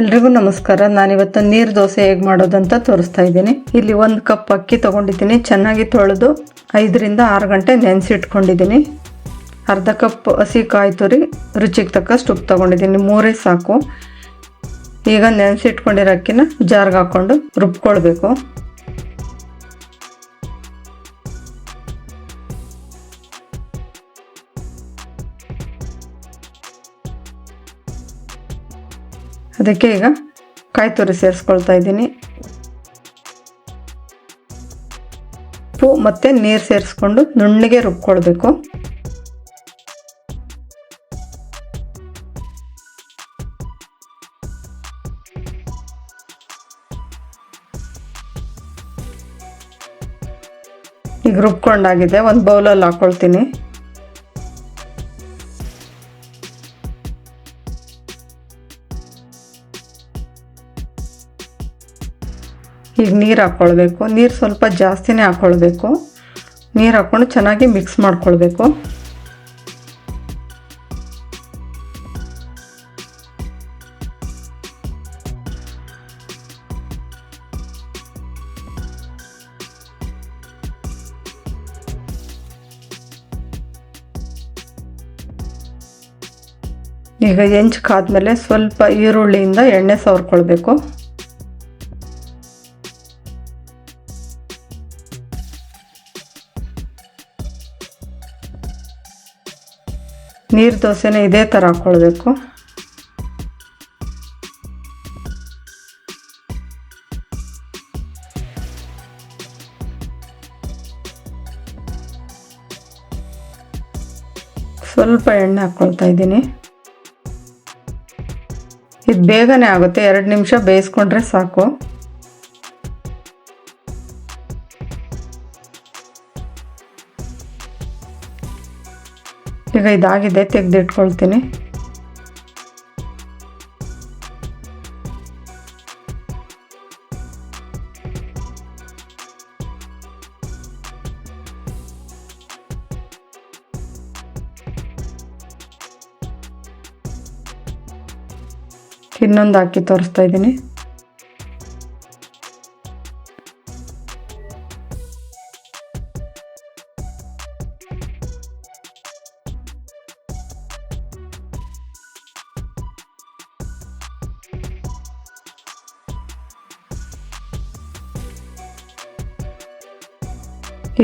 ಎಲ್ರಿಗೂ ನಮಸ್ಕಾರ. ನಾನಿವತ್ತು ನೀರು ದೋಸೆ ಹೇಗೆ ಮಾಡೋದಂತ ತೋರಿಸ್ತಾ ಇದ್ದೀನಿ. ಇಲ್ಲಿ ಒಂದು ಕಪ್ ಅಕ್ಕಿ ತೊಗೊಂಡಿದ್ದೀನಿ. ಚೆನ್ನಾಗಿ ತೊಳೆದು ಐದರಿಂದ ಆರು ಗಂಟೆ ನೆನೆಸಿಟ್ಕೊಂಡಿದ್ದೀನಿ. ಅರ್ಧ ಕಪ್ ಹಸಿ ಕಾಯಿ ತುರಿ, ರುಚಿಗೆ ತಕ್ಕಷ್ಟು ಉಪ್ಪು ತೊಗೊಂಡಿದ್ದೀನಿ. ಮೂರೇ ಸಾಕು. ಈಗ ನೆನೆಸಿಟ್ಕೊಂಡಿರೋ ಅಕ್ಕಿನ ಜಾರ್ಗೆ ಹಾಕ್ಕೊಂಡು ರುಬ್ಕೊಳ್ಬೇಕು. ಅದಕ್ಕೆ ಈಗ ಕಾಯಿ ತುರಿ ಸೇರಿಸ್ಕೊಳ್ತಾ ಇದ್ದೀನಿ. ಉಪ್ಪು ಮತ್ತು ನೀರು ಸೇರಿಸ್ಕೊಂಡು ನುಣ್ಣಗೆ ರುಬ್ಕೊಳ್ಬೇಕು. ಈಗ ರುಬ್ಕೊಂಡಾಗಿದೆ, ಒಂದು ಬೌಲಲ್ಲಿ ಹಾಕ್ಕೊಳ್ತೀನಿ ಈಗ ನೀರು ಹಾಕ್ಕೊಳ್ಬೇಕು ನೀರು ಸ್ವಲ್ಪ ಜಾಸ್ತಿನೇ ಹಾಕ್ಕೊಳ್ಬೇಕು ನೀರು ಹಾಕ್ಕೊಂಡು ಚೆನ್ನಾಗಿ ಮಿಕ್ಸ್ ಮಾಡ್ಕೊಳ್ಬೇಕು. ಈಗ ಹೆಂಚ್ಕಾದ್ಮೇಲೆ ಸ್ವಲ್ಪ ಈರುಳ್ಳಿಯಿಂದ ಎಣ್ಣೆ ಸವರ್ಕೊಳ್ಬೇಕು. ನೀರು ದೋಸೆನ ಇದೇ ಥರ ಹಾಕ್ಕೊಳ್ಬೇಕು ಸ್ವಲ್ಪ ಎಣ್ಣೆ ಹಾಕ್ಕೊಳ್ತಾ ಇದ್ದೀನಿ. ಇದು ಬೇಗನೆ ಆಗುತ್ತೆ, ಎರಡು ನಿಮಿಷ ಬೇಯಿಸ್ಕೊಂಡ್ರೆ ಸಾಕು. ಈಗ ಇದಾಗಿದೆ ತೆಗೆದಿಟ್ಕೊಳ್ತೀನಿ. ಇನ್ನೊಂದು ಹಾಕಿ ತೋರಿಸ್ತಾ ಇದ್ದೀನಿ.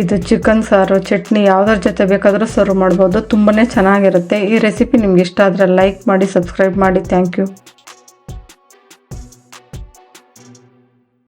ಇದು ಚಿಕನ್ ಸಾರು, ಚಟ್ನಿ ಯಾವುದ್ರ ಜೊತೆ ಬೇಕಾದರೂ ಸರ್ವ್ ಮಾಡ್ಬೋದು. ತುಂಬಾ ಚೆನ್ನಾಗಿರುತ್ತೆ. ಈ ರೆಸಿಪಿ ನಿಮ್ಗೆ ಇಷ್ಟ ಆದರೆ ಲೈಕ್ ಮಾಡಿ ಸಬ್ಸ್ಕ್ರೈಬ್ ಮಾಡಿ. Thank you